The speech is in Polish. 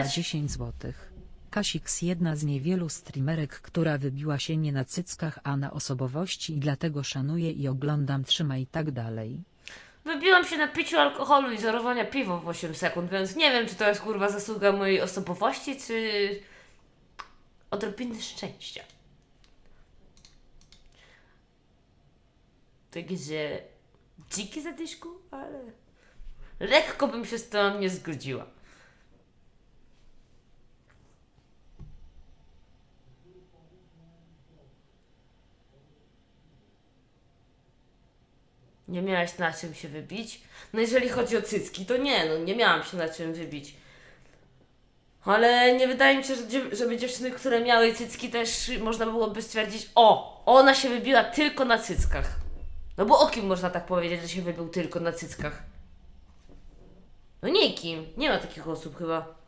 oglądać? 10 złotych. Kasiks jedna z niewielu streamerek, która wybiła się nie na cyckach, a na osobowości i dlatego szanuję i oglądam trzymaj i tak dalej. Wybiłam się na piciu alkoholu i zarowania piwo w 8 sekund, więc nie wiem, czy to jest kurwa zasługa mojej osobowości, czy odrobiny szczęścia. Także dziki zadyszku, ale lekko bym się z tym nie zgodziła. Nie miałaś na czym się wybić? No jeżeli chodzi o cycki, to nie, no nie miałam się na czym wybić. Ale nie wydaje mi się, że żeby dziewczyny, które miały cycki też można byłoby stwierdzić, o, ona się wybiła tylko na cyckach. No bo o kim można tak powiedzieć, że się wybił tylko na cyckach? No nikim. Nie ma takich osób chyba.